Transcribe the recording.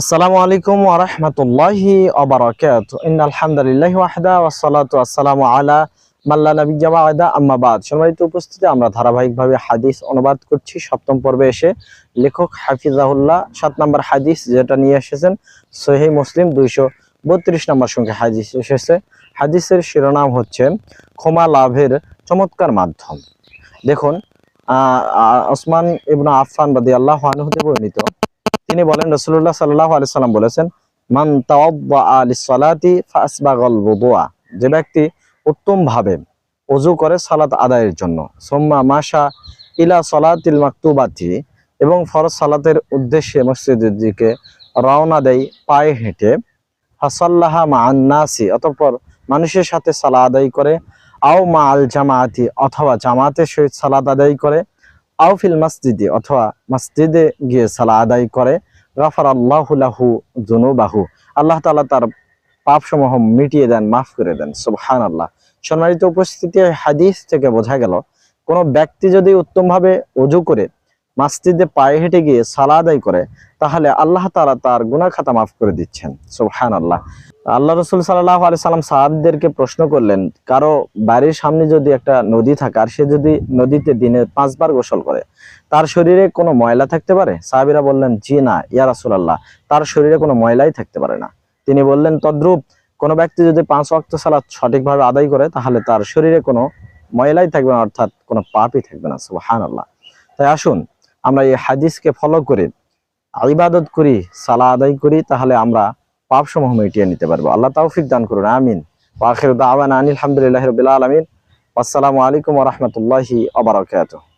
আসসালামু আলাইকুম ওয়া রাহমাতুল্লাহি ওয়া বারাকাতুহু। ইন্নাল হামদুলিল্লাহি ওয়াহদা ওয়াস সালাতু ওয়াসসালামু আলা মাল্লা নাবিয়্যা বা'দা। আম্মা বাদ। সম্মানিত উপস্থিতি আমরা ধারাবাহিকভাবে হাদিস অনুবাদ করছি। সপ্তম পর্বে এসে লেখক হাফিজাহুল্লাহ সাত নম্বর হাদিস যেটা নিয়ে এসেছেন সহিহ মুসলিম দুইশো বত্রিশ নম্বর সংখ্যা হাদিস এসেছে। হাদিসের শিরোনাম হচ্ছে ক্ষমা লাভের চমৎকার মাধ্যম। দেখুন ওসমান ইবনে আফফান রাদিয়াল্লাহু আনহু বর্ণিত তিনি বলেন, রাসূলুল্লাহ সাল্লাল্লাহু আলাইহি সাল্লাম বলেছেন, মান লিসসালাতি ফাসবাগাল wudu'a যে ব্যক্তি উত্তম ভাবে ওযু করে সালাত আদায়ের জন্য, সুম্মা মাশা ইলা সালাতিল মাকতুবাতি। এবং ফরজ সালাতের উদ্দেশ্যে মসজিদের দিকে রওনা দেয় পায়ে হেঁটে, ফাসাল্লাহা মা'আন নাসি। অতঃপর মানুষের সাথে সালা আদায় করে, আও মা আল জামাআতি। অথবা জামাতের সহিত সালাদ আদায় করে আও ফিল মসজিদে অথবা মসজিদে গিয়ে সালা আদায় করে গাফার আল্লাহ লাহু জুনুবাহু আল্লাহ তালা তার পাপসমূহ মিটিয়ে দেন, মাফ করে দেন, সুবহানাল্লাহ। সম্মানিত উপস্থিতি হাদিস থেকে বোঝা গেল, কোনো ব্যক্তি যদি উত্তমভাবে অজু করে মসজিদে পায়ে হেঁটে গিয়ে সালা আদায় করে, তাহলে আল্লাহ তাআলা তার গুনা খাতা মাফ করে দিচ্ছেন। সুবহানাল্লাহ। আল্লাহ আল্লাহ রসুল সাল্লাহ আলি সাল্লাম সাহাবদেরকে প্রশ্ন করলেন, কারও বাড়ির সামনে যদি একটা নদী থাকে আর সে যদি নদীতে দিনে পাঁচবার গোসল করে, তার শরীরে কোনো ময়লা থাকতে পারে? সাহাবিরা বললেন, জি না, ইয়া রাসুল আল্লাহ তার শরীরে কোনো ময়লাই থাকতে পারে না। তিনি বললেন, তদ্রূপ, কোনো ব্যক্তি যদি পাঁচ ওয়াক্ত সালাত সঠিকভাবে আদায় করে, তাহলে তার শরীরে কোনো ময়লাই থাকবে না, অর্থাৎ কোনো পাপই থাকবে না। সুবহানাল্লাহ। তাই আসুন আমরা এই হাদিসকে ফলো করে, ইবাদত করি সালা আদায় করি, তাহলে আমরা পাপ সমূহ মিটিয়ে নিতে পারব। আল্লাহ তৌফিক দান করুন, আমিন। ওয়াখির দাওয়ানা আনিল হামদুলিল্লাহি রাব্বিল আলামিন। আসসালামু আলাইকুম রাহমাতুল্লাহি ওয়া বারাকাতুহু।